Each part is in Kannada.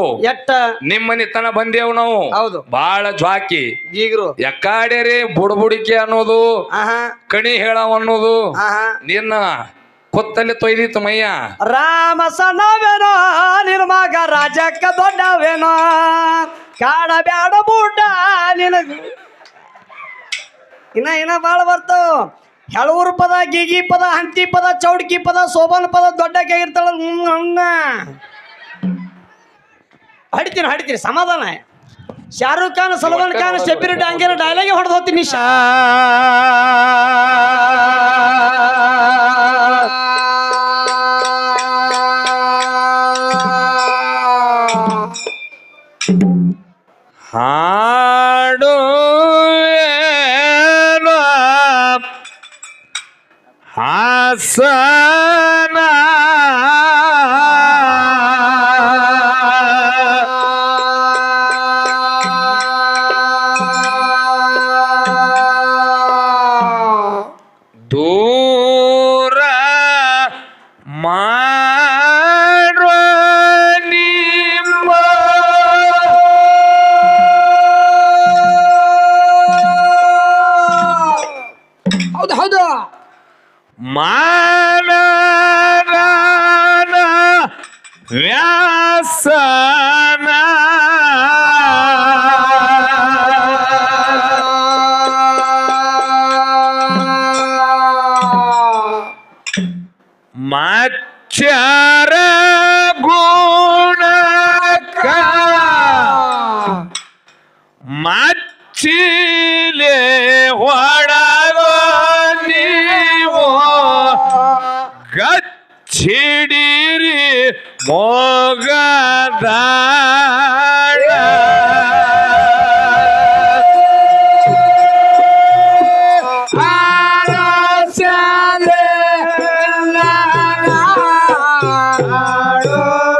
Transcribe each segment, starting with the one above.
ಮಾಡ್ಬೇಕು ಎಟ್ಟ? ನಿಮ್ಮನೆ ಮನಿತನ ಬಂದೇವ್ ನಾವು. ಹೌದು. ಬಾಳ ಜ್ವಾಕಿ. ಈಗರು. ಎಕ್ಕಾಡೇರಿ ಬುಡಬುಡಿಕೆ ಅನ್ನೋದು ಕಣಿ ಹೇಳವ ಅನ್ನೋದು. ನಿನ್ನ ಕೊತ್ತಲ್ಲಿ ತೊಯ್ದಿತ್ತು ಮಯ್ಯ. ರಾಮ ಸಣ್ಣವೇನೋ ನಿನ್ನ ಮಗ ರಾಜಕ್ಕ ದೊಡ್ಡವೇನೋ. ಕಾಡ ಬ್ಯಾಡ ಬೂಟ ನಿನ್ನ ಇನ್ನ ಇನ್ನ ಬಾಳ ಬರ್ತಾವ. ಹೆಳೂರು ಪದ ಗಿಗಿ ಪದ ಹಂತಿ ಪದ ಚೌಡ್ಕಿ ಪದ ಸೋಬಾನ ಪದ ದೊಡ್ಡ ಇರ್ತಾಳ ಹಂಗ. ಹಡಿತೀನಿ ಹಡಿತೀನಿ. ಸಮಾಧಾನ. ಶಾರುಖ್ ಖಾನ್ ಸಲ್ಮಾನ್ ಖಾನ್ ಶಬೀರ್ ಡಾಂಗೇರ್ ಡೈಲಾಗೆ ಹೊಡೆದು ಹೋಗ್ತೀನಿ ಶಾ ದೂರ ಮಚ್ಚರ ಗುಣಕ. ಮಚ್ಚಿಲೆ ಒಡಗೋ ನೀವು. ಗಚ್ಚಿಡಿರಿ ಮೊಗದ maior.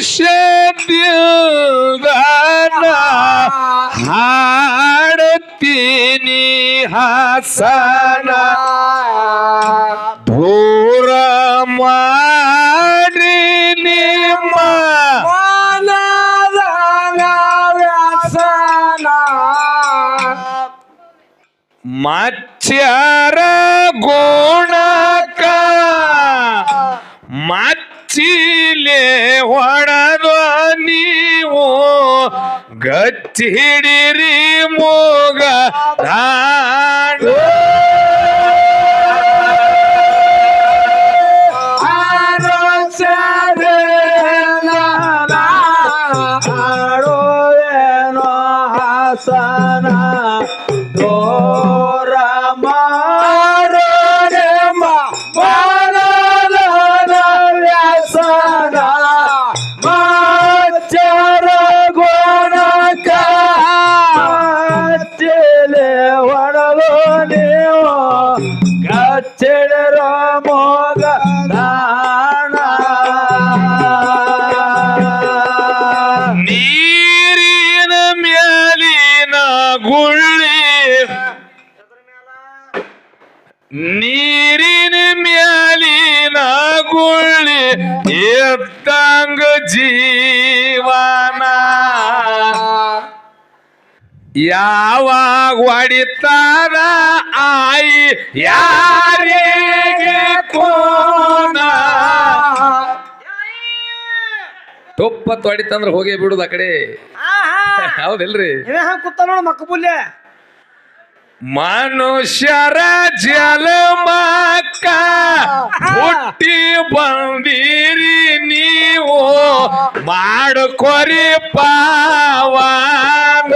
ಹರುಷದ್ಯುಗನ ಹಾಡತೀನಿ ಹಾಸನ. ದೂರ ಮಾಡಿ ನಿಮ್ಮ ಮತ್ಸ್ಯರ ಗುಣಕ ಮಚ್ಚಿಲೆ ಹೊಡೆದು ನೀವು ಗಚ್ಚಿಡಿರಿ ಮೂಗ. ನೀರಿನ ಯಾವಾಗ ಹೊಡಿತಾರ? ಆಯಿ ಯಾರಿಗೆ ಕೋನ? ತುಪ್ಪ ತೊಡಿತಂದ್ರ ಹೋಗಿ ಬಿಡುದ ಕಡೆ. ಹೌದಿಲ್ರಿ. ಕೂತ ನೋಡು ಮಕ್ಕಬುಲ್ಲೆ ಮನುಷ್ಯರ ಜಲಮಕ್ಕ ಹುಟ್ಟಿ ಬಂದಿರಿ ನೀವು ಮಾಡ್ಕೊರಿ ಪಾವನ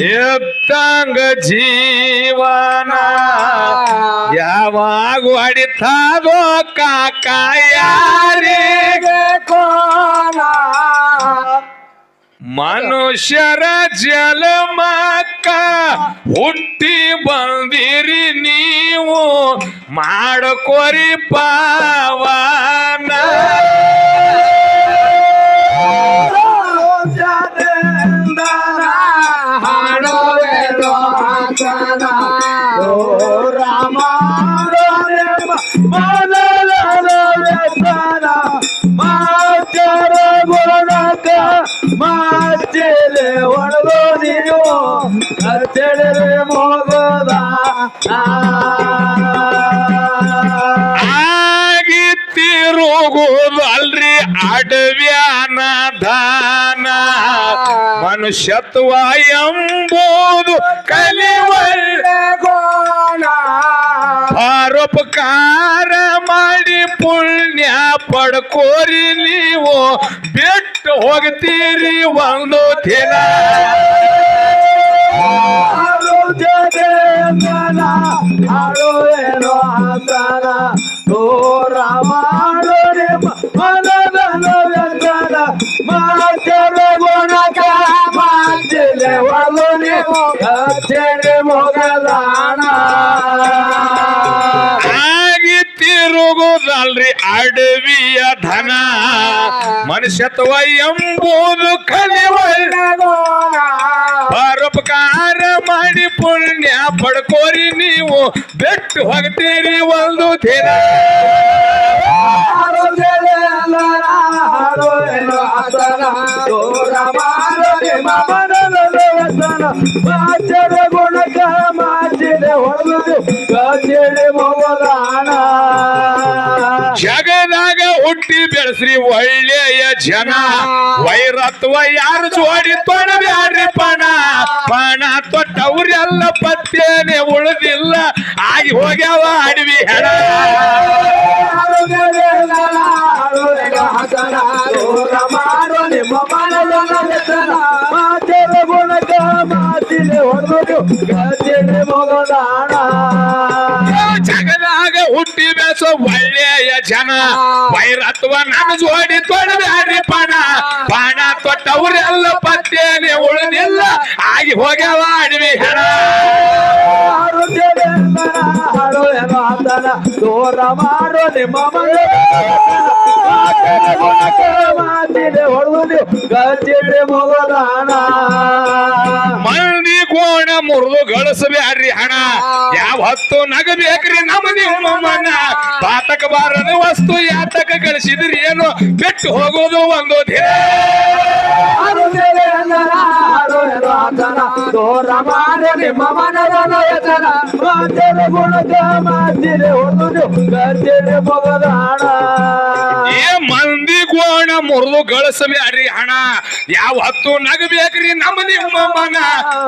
ಎತ್ತಂಗ ಜೀವನ. ಯಾವಾಗ ಹೊಡಿತಾದೋ ಕಾಕ ಯಾರಿಗೆ ಕೋನ ಮನುಷ್ಯರ ಜಲಮಕ್ಕ ಹುಟ್ಟಿ ಬಂದಿರಿ ನೀವು. ಮಾಡಕೋರಿ ಪಾವನ ಹಚ್ಚಡರೆ ಮೋಗದ ಆಗಿತ್ತಿರುಗುದಲ್ರಿ ಅಡವ್ಯಾನ ದಾನ. ಮನುಷ್ಯತ್ವ ಎಂಬುದು ಕಲಿವಲ್ಲ ಗೋಣ ಪರೋಪಕಾರ ಮಾಡಿ ಪುಣ್ಯ ಪಡ್ಕೋರಿ ನೀವು. ಬಿಟ್ಟು ಹೋಗ್ತೀರಿ ಒಂದು ದಿನ. ಆಗಿ ತಿರುಗುದಲ್ರಿ ಅಡವಿಯ ಧನ. ಮನುಷ್ಯತ್ವ ಎಂಬುದು ಕಲಿವಲ್ಲ ಪರೋಪಕಾರ ಮಾಡಿ ಪುಣ್ಯ ಪಡ್ಕೋರಿ ನೀವು. ಬೆಟ್ಟು ಹೋಗ್ತೀರಿ ಒಂದು ದಿನ. ಹಾಡು ಜಗಂಗನ ಹಾಡು ಏನೋ ಹಾಸನ ದೂರ ಬೆಳೆಸ್ರಿ ಒಳ್ಳೆಯ ಜನ, ವೈರತ್ವ ಯಾರು ಜೋಡಿ ತೊಡಬ್ಯಾಡ್ರಿ ಪಣ? ಪಣ ತೊಟ್ಟವ್ರೆಲ್ಲ ಪತ್ತೇನೆ, ಉಳಿದಿಲ್ಲ, ಆಗಿ ಹೋಗ್ಯಾವ ಅಡವಿ ಹೆಣ. ಜಗದಾಗ ಹುಟ್ಟಿ ಬೆಳೆಸೋ ಒಳ್ಳೆಯ ಜನ. ವೈರತ್ವ ನಾನು ಜೋಡಿ ತೊಡಬ್ಯಾಡ್ರಿ ಪಣ. ಪಣ ತೊಟ್ಟವ್ರೆಲ್ಲ ಪತ್ತೇನೆ ಉಳಿದಿಲ್ಲ ಆಗಿ ಹೋಗ್ಯಾವ ಅಡವಿ ಹೆಣ ದೂರ ಮಾಡೋ ನಿಮ್ಮ ಮಾತಿದೆ ಹೊಡೆದು ಗಜ್ಜೆಡೆ ಮೊಗದಾನ ಮಣ್ಣಿ ಕೋಣ ಮುರಿದು ಗಳಿಸಬ್ಯಾಡ್ರಿ ಹಣ. ಯಾವ ಹತ್ತು ನಗಬೇಕ್ರಿ ನಿಮ್ಮ ಮನ ಪಾತಕ ಬಾರದ ವಸ್ತು ಯಾತಕ ಗಳಿಸಿದ್ರಿ ಏನು? ಬಿಟ್ಟು ಹೋಗೋದು ಒಂದು ದಿನ ದೂರ ಕೋಣ ಮುರಿದು ಗಳಿಸಬ್ಯಾಡ್ರಿ ಹಣ. ಯಾವ ಹತ್ತು ನಗಬೇಕ್ರಿ ನಮ್ಮ ನಿಮ್ಮ ಮನ.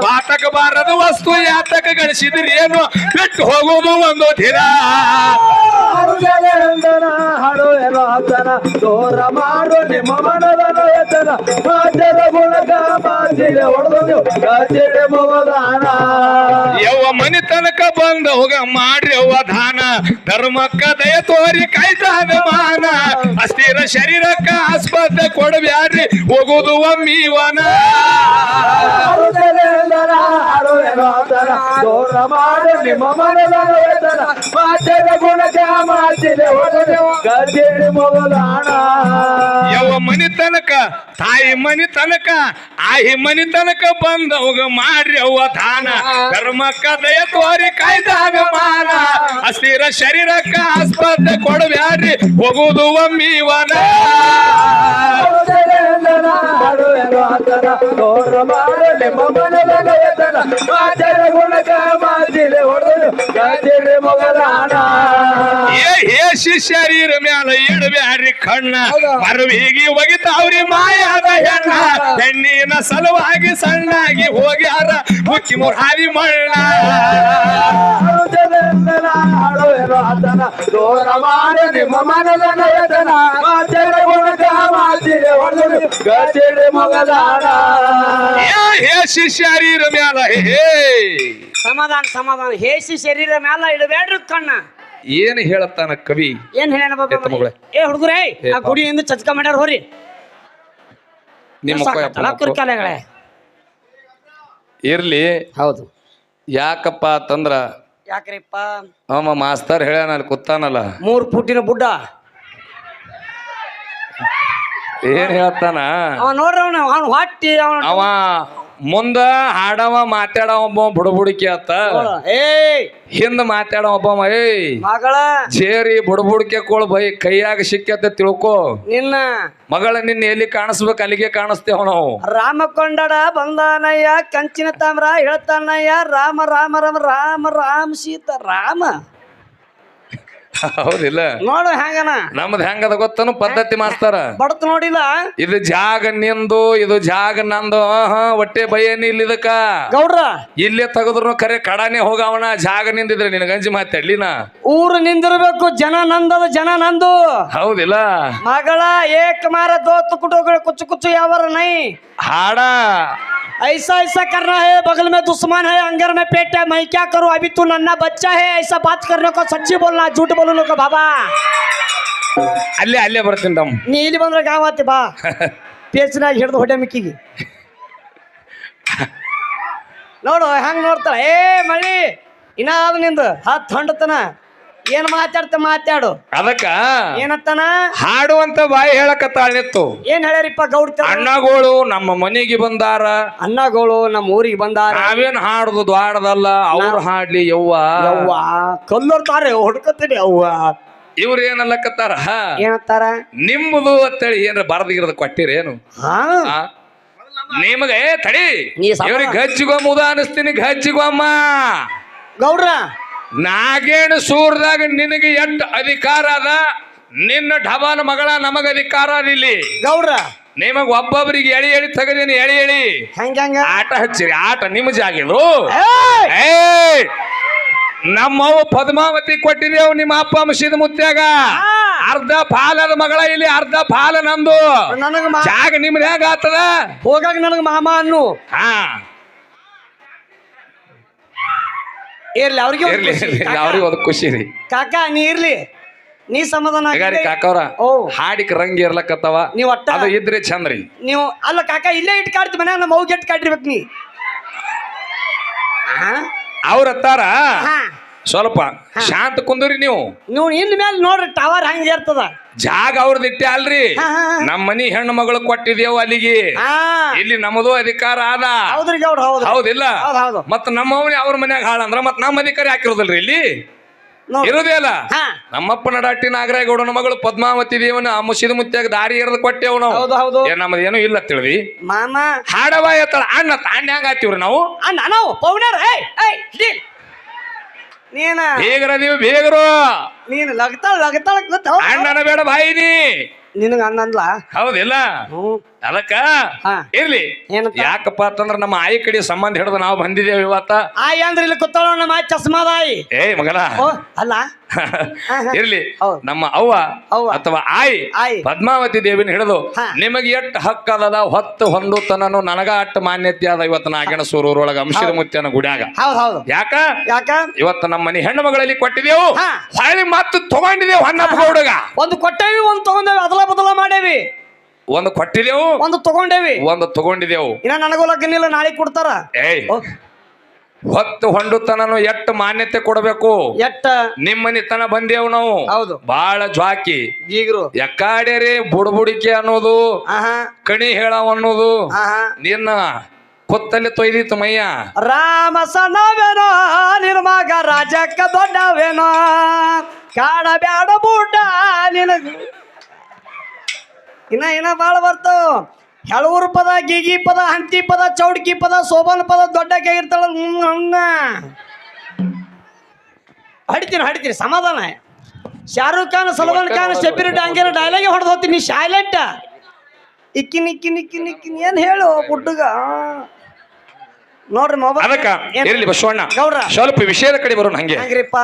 ಪಾತಕ ಬಾರದ ವಸ್ತು ಯಾತಕ ಗಳಿಸಿದ್ರಿ ಏನು? ಬಿಟ್ಟು ಹೋಗೋದು ಒಂದು ದಿನ. ದೂರ ಮಾಡು ನಿಮ್ಮ ಮನದ ನಯತನ. ಮಾಜರ ಮಾಜಿಗೆ ಹೊಡೆದು ಮವದಾನ ಯವ್ವ ಮನಿ ತನಕ ಬಂದ ಹೋಗ ಮಾಡ್ರಿ ಅವ್ವ ದಾನ. ಧರ್ಮಕ್ಕ ದಯ ತೋರಿ ಕಾಯ್ತಾನ ಮಾನ. ಅಸ್ಥಿರ ಶರೀರಕ್ಕ ಆಸ್ಪತ್ರೆ ಕೊಡಬ್ಯಾಡ್ರಿ ಹೋಗುದು ಒಮ್ಮೀವನ ಮನಿ ತನಕ, ತಾಯಿ ಮನಿ ತನಕ, ಆಯಿ ಮನಿ ತನಕ ಬಂದವಗ ಮಾಡ್ರಿ ಅವ್ವ ದಾನ. ಧರ್ಮಕ್ಕ ದಯ ತೋರಿ, ಕಾಯ್ದಾಗ ಮಾನ. ಅಸ್ಥಿರ ಶರೀರಕ್ಕ ಆಸ್ಪತ್ರೆ ಕೊಡಬ್ಯಾಡ್ರಿ ಹೋಗುದು ಒಮ್ಮಿವನ ಹಾಡುವೆನು ಮಾತಿಲೆ ಹೊಡೆದು ಗಜರಿ ಮೊಗದಾನ ಏ ಹೇ ಶಿಷ್ಯರೀರ ಮ್ಯಾಲ ಇಡಬ್ಯಾರಿ ಕಣ್ಣ. ಮರವಿಗಿ ಒಗಿತಾವ್ರಿ ಮಾಯಾದ ಹೆಣ್ಣ. ಹೆಣ್ಣಿನ ಸಲುವಾಗಿ ಸಣ್ಣಾಗಿ ಹೋಗ್ಯಾರ. ಮುಕ್ಕಿ ಮುರಾರಿ ಮಣ್ಣ. ಹಾಡುವುದೆಂದನ ಹಾಡುವೆನು ಆತನ ದೂರ ಮಾಡು ನಿಮ್ಮ ಮನದ ನಯತನ. ಮಾಚರ ಗುಣಕ ಮಾತಿರೆ ಗಜರಿ ಮೊಗದಾನ ಏ ಹೇ ಶಿಷ್ಯರೀರ ಮ್ಯಾಲ ಹೇ ಸಮಾಧಾನ ಸಮಾಧಾನ. ಹೇಸಿ ಶರೀರ ಮ್ಯಾಲ ಇಡಬೇಡ್ರಿ ಕಣ್ಣ. ಏನ್ ಹೇಳತ್ತಾನ ಕವಿ? ಏನ್ ಹೇಳ ಬಾಬಾ ಎತ್ತ ಮಗಳೇ. ಏ ಹುಡುಗರೇ ಆ. ಗುಡಿಯಿಂದ ಚಚ್ಕ ಮಾಡ್ಯಾರ ಹೋರಿ. ನಿಮ್ಮ ಕುರ್ಕಾಲೆಗಳೇ. ಇರ್ಲಿ. ಹೌದು. ಯಾಕಪ್ಪ ಅಂತಂದ್ರ ಯಾಕ್ರಿಪ್ಪ? ಅವ ಮಾಸ್ತರ್ ಹೇಳ್ಯಾನ ಅಲ್ಲಿ ಕೂತಾನಲ್ಲ. ಮೂರ್ ಫುಟಿನ ಬುಡ್ಡ. ಏನ್ ಹೇಳ್ತಾನ? ಅವ ನೋಡ್ರಿ ಅವನ ಅವನು ಹೊಟ್ಟಿ ಅವನ ಅವ ಮುಂದ ಹಾಡವ ಮಾತಾಡವ ಒಬ್ಬ ಬುಡಬುಡಿಕೆ ಆತ. ಹಿಂದ ಮಾತಾಡೋ ಒಬ್ಬ ಏಯ್! ಮಗಳ! ಬುಡಬುಡಿಕೆ ಕೋಳ್ ಬೈ ಕೈಯಾಗ ಸಿಕ್ಕತ್ತೆ ತಿಳ್ಕೊ. ನಿನ್ನ ಮಗಳ ನಿನ್ನ ಎಲ್ಲಿ ಕಾಣಿಸ್ಬೇಕು ಅಲ್ಲಿಗೆ ಕಾಣಿಸ್ತೇವ ನಾವು. ರಾಮ ಕೊಂಡಡ ಬಂದಾನಯ್ಯ ಕಂಚಿನ ತಾಮ್ರ ಹೇಳ್ತಾನಯ್ಯ ರಾಮ ರಾಮ ರಾಮ ರಾಮ ರಾಮ ಸೀತ ರಾಮ. ಹೌದಿಲ್ಲ ನೋಡು ಹೆಂಗನ ನಮ್ದು ಹೆಂಗದ ಗೊತ್ತನು ಪದ್ಧತಿ ಮಾಸ್ತಾರ ಬಡತ್ ನೋಡಿಲ್ಲ ಇದು ಜಾಗ ನಿಂದು ಇದು ಜಾಗ ನಂದು ಆಹಾ ಹೊಟ್ಟೆ ಭಯನೇ ಇಲ್ಲ ಇದಕ್ಕ ಗೌಡ್ರ ಇಲ್ಲೇ ತೆಗೆದ್ರು ಖರೆ ಕಡಾನೆ ಹೋಗವನ ಜಾಗ ನಿಂದಿದ್ರೆ ನಿನಗ ಗಂಜಿ ಮಾತಾಡ್ಲಿನ ಊರು ನಿಂದಿರ್ಬೇಕು ಜನ ನಂದದ ಜನ ನಂದು ಹೌದಿಲ್ಲ ಮಗಳ ಏಕ ಮಾರ ದೋತ್ ಕುಟುಗಳು ಕುಚ್ಚು ಕುಚ್ಚು ಯಾವರ ನೈ ಹಾಡ ऐसा ऐसा करना है बगल में दुश्मन है अंगर में पेट है मैं क्या करूं अभी तू नन्ना बच्चा है ऐसा बात करने को सच्ची बोलना झूठ ಬಲು ಬಾಬಾ. ಅಲ್ಲೇ ಅಲ್ಲೇ ಬರ್ತೀನಿ ತಮ್ಮ. ನೀ ಇಲ್ಲಿ ಬಂದ್ರೆ ಗಾವತ್ತಿ ಬಾ. ಪೇಚನಾಗಿ ಹಿಡಿದು ಹೊಟ್ಟೆ ಮಿಕ್ಕಿಗೆ. ನೋಡು ಹೆಂಗ್ ನೋಡ್ತಾರ ಏ ಮಳಿ ಇನ್ನ ಆದ ನಿಂದು ಹತ್ತು ಹೊಂಡತನ. ಏನ್ ಮಾತಾಡ್ತ ಮಾತಾಡು? ಅದಕ್ಕ ಏನತ್ತನ? ಹಾಡುವಂತ ಬಾಯಿ ಹೇಳಕತ್ತಾಳ ನಿತ್ತು ಏನ್ ಹೇಳ್ಯಾರಿಪ್ಪ ಗೌಡ ಅಣ್ಣಗಳು ನಮ್ಮ ಮನೆಗೆ ಬಂದಾರ. ಅಣ್ಣಗಳು ನಮ್ಮ ಊರಿಗೆ ಬಂದಾರ. ನಾವೇನ್ ಹಾಡುದು ದ್ವಾಡದಲ್ಲ ಅವ್ರು ಹಾಡ್ಲಿ ಯವ್ವ. ಯವ್ವ ಕಲ್ಲೋರ್ತಾರೆ ಹೊಡ್ಕತ್ತೀನಿ ಅವ್ವ ಇವ್ರ ಏನಲ್ಲಕತ್ತಾರ ಏನತ್ತಾರ? ನಿಮ್ಮದು ಅಂತೇಳಿ ಏನ್ರ ಬರದಿಗಿರದ ಕೊಟ್ಟಿರೇನು ಹಾ? ನಿಮಗೆ ತಡಿ. ಇವ್ರಿಗೆ ಗಜ್ಜಿಗೊಮ್ಮ ಉದಾಹರಿಸ್ತೀನಿ ಗಜ್ಜಿಗೊಮ್ಮ. ಗೌಡ್ರ ನಾಗೇಣ ಸೂರ್ದಾಗ ನಿನಗೆ ಎಷ್ಟು ಅಧಿಕಾರ ಅದ? ನಿನ್ನ ಢಬಾನ ಮಗಳ ನಮಗ ಅಧಿಕಾರ ಇಲ್ಲಿ. ಗೌಡ್ರ. ನಿಮಗ್ ಒಬ್ಬೊಬ್ಬರಿಗೆ ಎಳಿ ಎಳಿ ತಗದೀನಿ ಎಳಿ ಎಳಿ. ಹೆಂಗ ಆಟ ಹಚ್ಚಿರಿ ಆಟ ನಿಮ್ಮ ಜಾಗಿದ್ರು! ಏಯ್! ನಮ್ಮವ್ವ ಪದ್ಮಾವತಿ ಕೊಟ್ಟಿದ್ದೇವು ನಿಮ್ಮ ಅಪ್ಪ ಮಸೀದ್ ಮುತ್ಯಾಗ? ಆ! ಅರ್ಧ ಪಾಲದ ಮಗಳ ಇಲ್ಲಿ ಅರ್ಧ ಪಾಲ ನಂದು. ನನಗ ಜಾಗ ನಿಮ್ದು ಹೆಂಗ ಆತದ ಹೋಗಾಗ ನನಗ ಮಾಮ ಅನ್ನು ಹಾ. ಇರ್ಲಿ ಅವ್ರಿಗೆ ಒಂದ್ ಇರ್ಲಿ ಖುಷಿ. ಇರ್ಲಿ ಕಾಕ, ಅವ್ರಿಗೆ ಒಂದು ಖುಷಿ ರೀ. ಕಾಕ ನೀ ಇರ್ಲಿ. ನೀ ಸಮಾಧಾನ ಹೀಗಾರಿ ಆಗಿದ್ರೆ- ಕಾಕವ್ರ ಓ. ಹಾಡಿಕ್ ರಂಗ್ ಇರ್ಲಕತ್ತವ. ನೀವ್ ಒಟ್ಟ ಅದು ಇದ್ರೆ ಚಂದ್ರಿ. ನೀವು ಅಲ್ಲ ಕಾಕ ಇಲ್ಲೇ ಇಟ್ ಕಾಡ್ತಿ ಮನ್ಯಾಗ ನಮ್ಮ ಅವ್ಗೆ ಇಟ್ ಕಾಡಿರ್ಬೇಕು ನೀ. ಆ? ಅವ್ರ ಅತ್ತಾರ ಹಾ. ಸ್ವಲ್ಪ ಶಾಂತ ಕುಂದ್ರಿ ನೀವು. ನೀವು ಇನ್ ಮೇಲೆ ನೋಡ್ರಿ ಟವರ್ ಹಂಗೆ ಇರ್ತದ ಜಾಗ ಅವ್ರದ್ದು ಇಟ್ಟೆ ಅಲ್ರಿ. ನಮ್ಮ ಮನಿ ಹೆಣ್ಣು ಮಗಳು ಕೊಟ್ಟಿದೇವು ಅಲ್ಲಿಗೆ. ಇಲ್ಲಿ ನಮ್ಮದು ಅಧಿಕಾರ ಆದ. ಹೌದಿಲ್ಲ? ಹೌದ್ ಹೌದು. ಮತ್ತ ನಮ್ಮವನೇ ಅವ್ರ ಮನ್ಯಾಗ ಹಾಳಂದ್ರ ಮತ್ ನಮ್ಮ ಅಧಿಕಾರಿ ಹಾಕಿರೋದಲ್ರಿ ಇಲ್ಲಿ. ಇರೋದೇ ಅಲ್ಲ ನಮ್ಮಪ್ಪ ನಡಾಟಿ ನಾಗರಾಯಗೌಡನ ಮಗಳು ಪದ್ಮಾವತಿ ದೇವನ ಮುಸಿದ ಮುತ್ತಾಗ ದಾರಿ ಎರೆದು ಕೊಟ್ಟೆವು ನಾವು. ಹೌದು ಹೌದು. ಏನ್ ನಮ್ಮದು ಏನು ಇಲ್ಲ ತಿಳಿದಿ? ಹಾಡವ ಎತ್ತಳ. ಅಣ್ಣ ಹೆಂಗ ಆತಿವ್ರಿ ನಾವು? ಅಣ್ಣ ನಾವು ಪೌನರ್ ನೀನ? ಬೇಗರ ನೀವು ಬೇಗರು. ನೀನು ಲಗ್ತಾಳ ಲಗ್ತಾಳ ಗೊತ್ತ? ಅಣ್ಣನ ಬೇಡ ಬಾಯಿನಿ. ನಿನಗ ಹಂಗಂದ್ಲ ಹೌದಿಲ್ಲ ಹ್ಮ್. ಅದಕ್ಕ. ಇರ್ಲಿ. ಯಾಕಪ್ಪ ಅಂತಂದ್ರ ನಮ್ಮ ಆಯಿ ಕಡೆ ಸಂಬಂಧ ಹಿಡಿದು ನಾವು ಬಂದಿದ್ದೇವೆ ಇವತ್ತ. ಆಯ್ ಅಂದ್ರೆ ಇಲ್ಲಿ ಕೂತಾಳ ನಮ್ಮ ಆಯ್ ಚಸ್ಮಾದಾಯಿ ಏ ಮಗನ. ಅಲ್ಲ? ಇರ್ಲಿ. ನಮ್ಮ ಅವ್ವ. ಅಥವಾ ಆಯಿ. ಪದ್ಮಾವತಿ ದೇವಿನ ಹಿಡಿದು. ನಿಮಗೆ ಎಷ್ಟು ಹಕ್ಕದ ಹೊತ್ತು ಹೊಂದುತನನು ನನಗ ಅಟ್ಟು ಮಾನ್ಯತೆ ಅದ ಇವತ್ತು ನಾಗೇಣ ಸೂರೂರೊಳಗ ಅಂಶದ ಮುತ್ಯನ ಗುಡಿಯಾಗ. ಹೌದ್ ಹೌದು. ಯಾಕ? ಯಾಕ? ಇವತ್ತು ನಮ್ಮ ಮನೆ ಹೆಣ್ಣು ಮಗಳಲ್ಲಿ ಕೊಟ್ಟಿದೆವು. ಹೊಳ್ಳಿ ಮತ್ತು ತಗೊಂಡಿದ್ದೇವು ಹೊನ್ನಪ್ಪ ಹುಡುಗ. ಒಂದು ಕೊಟ್ಟೇವಿ ಒಂದು ತಗೊಂಡೇವಿ ಅದಲ ಬದಲ ಮಾಡೇವಿ. ಒಂದು ಕೊಟ್ಟಿದೆವು. ಒಂದು ತಗೊಂಡೇವಿ. ಒಂದು ತಗೊಂಡಿದೆವು. ಇನ್ನ ನನಗೂ ನಾಳೆ ಕೊಡ್ತಾರ. ಏಯ್. ಹೊತ್ತು ಹೊಂಡುತನನು ಎಷ್ಟು ಮಾನ್ಯತೆ ಕೊಡಬೇಕು? ಎಟ್ಟ? ನಿಮ್ಮನಿತನ ಬಂದೇವು ನಾವು. ಹೌದು. ಬಾಳ ಜ್ವಾಕಿ. ಈಗರು. ಎಕ್ಕಾಡೇರಿ ಬುಡ್ಬುಡಿಕೆ ಅನ್ನೋದು. ಆಹಾ. ಕಣಿ ಹೇಳವ ಅನ್ನೋದು. ಆಹಾ. ನಿನ್ನ ಕೊತ್ತಲ್ಲಿ ತೊಯ್ದಿತ್ತು ಮಯ್ಯ. ರಾಮ ಸನವೇನೋ ನಿನ್ನ ಮಗ ರಾಜಕ್ಕ ದೊಡ್ಡವೇನೋ. ಕಾಡ ಬ್ಯಾಡ ಬೂಟ ನಿನಗ ಇನ್ನ ಇನ್ನ ಬಾಳ ಬರ್ತಾವ? ಹೆಳೂರು ಪದ ಗಿಗಿ ಪದ ಹಂತಿ ಪದ ಚೌಡ್ಕಿ ಪದ ಸೋಬಾನ ಪದ ದೊಡ್ಡ ಇರ್ತಾಳ ಹಂಗ. ಹಡಿತೀನಿ ಹಡಿತೀನಿ ಸಮಾಧಾನ. ಶಾರುಖ್ ಖಾನ್ ಸಲ್ಮಾನ್ ಖಾನ್ ಶಬೀರ್ ಡಾಂಗೇರ್ ಡೈಲಾಗೆ ಹೊಡೆದು ಹೋಗ್ತೀನಿ ಶಾಲೆಂಟ ಇಕ್ಕಿನ ಇಕ್ಕಿನ ಇಕ್ಕಿನ ಇಕ್ಕಿನ ಏನ್ ಹೇಳು ಪುಟ್ಟಗ ನೋಡ್ರಿ ಮೊಬೈಲ್ ಅದಕ್ಕ ಇರ್ಲಿ ಬಸವಣ್ಣ. ಗೌಡ್ರ. ಸ್ವಲ್ಪ ವಿಷಯದ ಕಡೆ ಬರೋಣ ಹಂಗೆ. ಹಂಗ್ರಿಪ್ಪ.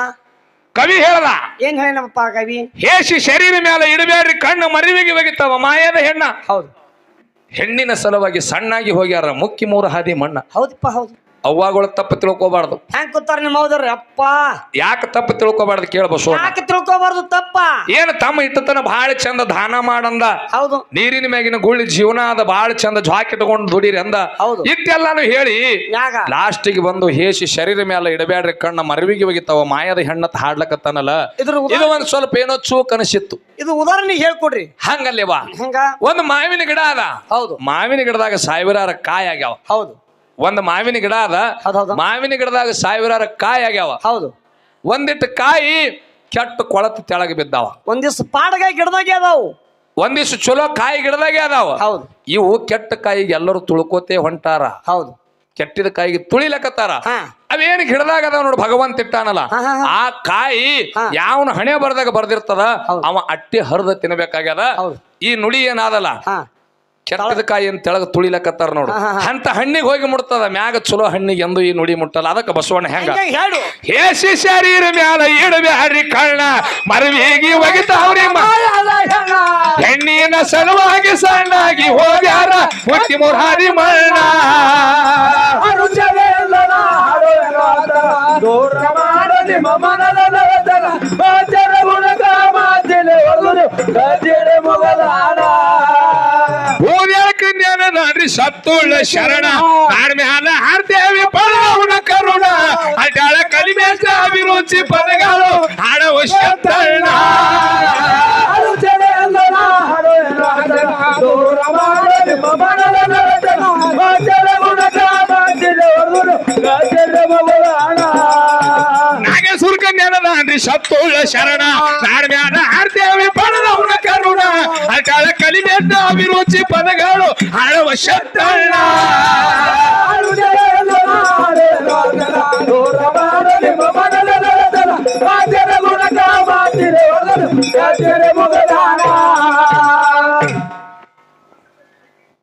ಕವಿ ಹೇಳದ ಏನ್ ಹೇಳಿನಪ್ಪ ಕವಿ? ಹೇಸಿ ಶರೀರ ಮೇಲೆ ಇಡಬೇಡ್ರಿ ಕಣ್ಣು ಮರಿವಿಗೆ ಹೋಗಿತ್ತವ ಮಾಯದ ಹೆಣ್ಣ. ಹೌದು. ಹೆಣ್ಣಿನ ಸಲುವಾಗಿ ಸಣ್ಣಾಗಿ ಹೋಗ್ಯಾರ ಮುಕ್ಕಿ ಮೂರು ಹಾದಿ ಮಣ್ಣ. ಹೌದಪ್ಪ ಹೌದು. ಅವ್ವಾಗಳು ತಪ್ಪು ತಿಳ್ಕೋಬಾರ್ದು. ಹೆಂಗ್ ಕೂತಾರ ನಿಮ್ಮ ಹೌದ್ರಿ ಅಪ್ಪ. ಯಾಕೆ ತಪ್ಪು ತಿಳ್ಕೋಬಾರ್ದು ಕೇಳ ಬಸವಣ್ಣ ಯಾಕೆ ತಿಳ್ಕೊಬಾರ್ದು ತಪ್ಪ? ಏನು ತಮ್ಮ ಇಟ್ಟತನ ಬಹಳ ಚಂದ ದಾನ ಮಾಡಂದ? ಹೌದು. ನೀರಿನ ಮ್ಯಾಗಿನ ಗುಳ್ಳಿ ಜೀವನ ಅದ ಬಹಳ ಚಂದ ಜಾಕ್ ಇಟ್ಕೊಂಡು ದುಡೀರಿ ಅಂದ. ಹೌದು. ಇಟ್ಟೆಲ್ಲಾನು ಹೇಳಿ ಯಾಗ? ಲಾಸ್ಟಿಗೆ ಬಂದು ಹೇಸಿ ಶರೀರ ಮೇಲೆ ಇಡಬೇಡ್ರಿ ಕಣ್ಣ ಮರವಿಗೆ ಒಗಿತಾವ ಮಾಯದ ಹೆಣ್ಣತ್ ಹಾಡ್ಲಕತ್ತಾನಲ್ಲ. ಇದ್ರ ಇದು ಒಂದು ಒಂದ್ ಸ್ವಲ್ಪ ಏನೋ ಚೂಕ್ ಅನಿಸಿತ್ತು. ಇದು ಉದಾಹರಣೆ ಹೇಳ್ಕೊಡ್ರಿ. ಹಂಗಲ್ಲೇವಾ ಹೆಂಗ? ಒಂದು ಮಾವಿನ ಗಿಡ ಅದ. ಹೌದು. ಮಾವಿನ ಗಿಡದಾಗ ಸಾವಿರಾರು ಕಾಯಿ ಆಗ್ಯಾವ. ಹೌದು. ಒಂದ್ ಮಾವಿನ ಗಿಡ ಅದ. ಮಾವಿನ ಗಿಡದಾಗ ಸಾವಿರಾರು ಕಾಯಿ ಆಗ್ಯಾವ. ಹೌದು. ಒಂದಿಟ್ಟು ಕಾಯಿ ಕೆಟ್ಟ ಕೊಳತು ತೆಳಗ ಬಿದ್ದಾವ. ಒಂದಿಷ್ಟು ಪಾಡಗಾಯಿ ಗಿಡದಾಗೆ ಅದಾವು. ಒಂದಿಷ್ಟು ಚಲೋ ಕಾಯಿ ಗಿಡದಾಗೆ ಅದಾವ. ಹೌದು. ಇವು ಕೆಟ್ಟ ಕಾಯಿಗೆ ಎಲ್ಲರೂ ತುಳ್ಕೋತೆ ಹೊಂಟಾರ. ಹೌದು. ಕೆಟ್ಟಿದ ಕಾಯಿಗೆ ತುಳಿಲಕತ್ತಾರ. ಹಾ. ಅವೇನು ಗಿಡದಾಗ ಅದಾವ ನೋಡು ಭಗವಂತ ಇಟ್ಟಾನಲ್ಲ. ಹಾ, ಹಾ, ಹಾ. ಆ ಕಾಯಿ ಹಾ. ಯಾವನ ಹಣೆ ಬರ್ದಾಗ ಬರ್ದಿರ್ತದ ಹೌದು. ಅವ ಅಟ್ಟಿ ಹರಿದ ತಿನ್ಬೇಕಾಗ್ಯದ. ಹೌದು. ಈ ನುಡಿ ಏನಾದಲ್ಲ. ಹಾ. ಕೆಟ್ಟದ ಕಾಯಿ ಅಂತ ತೆಳಗ ತುಳಿಲಕತ್ತಾರ ನೋಡು. ಹಾ, ಹಾ, ಹಾ. ಅಂತ ಹಣ್ಣಿಗೆ ಹೋಗಿ ಮುಟ್ತದ ಮ್ಯಾಗ ಚಲೋ ಹಣ್ಣಿಗೆ ಎಂದು ಈ ನುಡಿ ಮುಟ್ಟಲ್ಲ. ಅದಕ್ಕೆ ಬಸವಣ್ಣ ಹೆಂಗ? ಹೇಳು. ಹೇಸಿ ಶರೀರ ಮ್ಯಾಲ ಇಡಬ್ಯಾರಿ ಕಣ್ಣ ಮರವೇಗಿ ಒಗಿತಾವ್ರಿ ಹೆಣ್ಣಿನ ಸಲುವಾಗಿ ಸಣ್ಣಾಗಿ ಹೋಗ್ಯಾರ ಮುಟ್ಟಿ ಮುರಾರಿ ಮಣ್ಣ ಅರುಚವೆಲ್ಲನ ಸತ್ತುಳ್ಳ ಶರಣ. ನಾಡ್ ಹರ್ದೇವಿ ಪಡವನ ಕರುಣ. ಅಡ್ಡಾಳ ಕಲಿಮೆ ಅಭಿರುಚಿ ಪದಗಳು. ಹಾಡವ ಶತಣ್ಣ ಅರುಚವೆಲ್ಲನ ಹಾಡುವೆನು ಆತನ, ಸತ್ತುಳ್ಳ ಶರಣ. ನಿಮ್ಮ ಹರ್ದೇವಿ ನವತನ, ಮಾಡು ಪದಗಳು ಅಳವ ಬಾಚರ ಗುಣಕ ಮಾತಿರೆ.